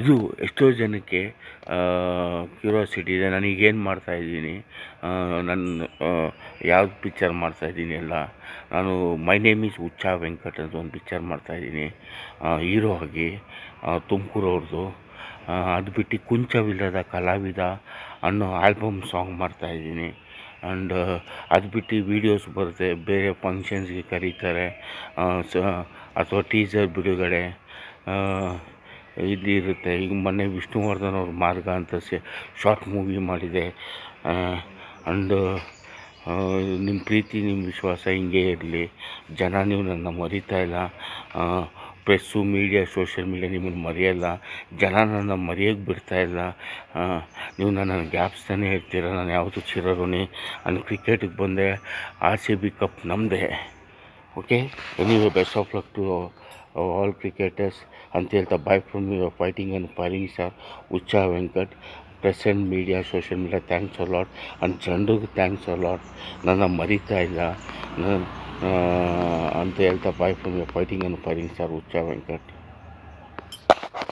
ಇದು ಎಷ್ಟೋ ಜನಕ್ಕೆ ಕ್ಯೂರಿಯಾಸಿಟಿ ಇದೆ. ನಾನೀಗೇನು ಮಾಡ್ತಾಯಿದ್ದೀನಿ ನನ್ನ ಯಾವ್ದು ಪಿಕ್ಚರ್ ಮಾಡ್ತಾಯಿದ್ದೀನಿ ಎಲ್ಲ ನಾನು my name is Huccha Venkat ಅಂತ ಒಂದು ಪಿಕ್ಚರ್ ಮಾಡ್ತಾಯಿದ್ದೀನಿ ಹೀರೋ ಆಗಿ ತುಮಕೂರು ಅವ್ರದ್ದು ಅದು ಬಿಟ್ಟು ಕುಂಚವಿಲ್ಲದ ಕಲಾವಿದ ಅನ್ನೋ ಆಲ್ಬಮ್ ಸಾಂಗ್ ಮಾಡ್ತಾಯಿದ್ದೀನಿ ಆ್ಯಂಡ್ ಅದು ಬಿಟ್ಟು ವೀಡಿಯೋಸ್ ಬರುತ್ತೆ. ಬೇರೆ ಫಂಕ್ಷನ್ಸ್ಗೆ ಕರೀತಾರೆ. ಸ, ಅಥವಾ ಟೀಸರ್ ಬಿಡುಗಡೆ. ಇದು ಇರುತ್ತೆ. ಈಗ ಮೊನ್ನೆ ವಿಷ್ಣುವರ್ಧನ್ ಅವ್ರ ಮಾರ್ಗ ಅಂತ ಸೆ ಶಾರ್ಟ್ ಮೂವಿ ಮಾಡಿದೆ. ಆ್ಯಂಡ್ ನಿಮ್ಮ ಪ್ರೀತಿ ನಿಮ್ಮ ವಿಶ್ವಾಸ ಹಿಂಗೆ ಇರಲಿ. ಜನ ನೀವು ನನ್ನ ಮರಿತಾ ಇಲ್ಲ. ಪ್ರೆಸ್ಸು ಮೀಡಿಯಾ ಸೋಷಿಯಲ್ ಮೀಡಿಯಾ ನಿಮ್ಮನ್ನು ಮರೆಯಲ್ಲ. ಜನ ನನ್ನ ಮರೆಯೋಕ್ಕೆ ಬಿಡ್ತಾ ಇಲ್ಲ. ನೀವು ನನ್ನ ಗ್ಯಾಪ್ಸ್ ತಾನೇ ಇರ್ತೀರ. ನಾನು ಯಾವತ್ತೂ ಚಿರೋನಿ ನಾನು ಕ್ರಿಕೆಟಿಗೆ ಬಂದೆ. ಆರ್ ಸಿ ಬಿ ಕಪ್ ನಮ್ಮದೇ okay anyway best of luck to all cricketers ಅಂತ ಹೇಳ್ತಾ bye from your fighting and firing sir Uccha Venkat present media social media thanks a lot and ಜನರಿಗೆ ಥ್ಯಾಂಕ್ಸ್ ಅಲಾಟ್ ನನ್ನ ಮರಿತಾ ಇಲ್ಲ ಅಂತ ಹೇಳ್ತಾ bye from your fighting and firing star Uccha Venkat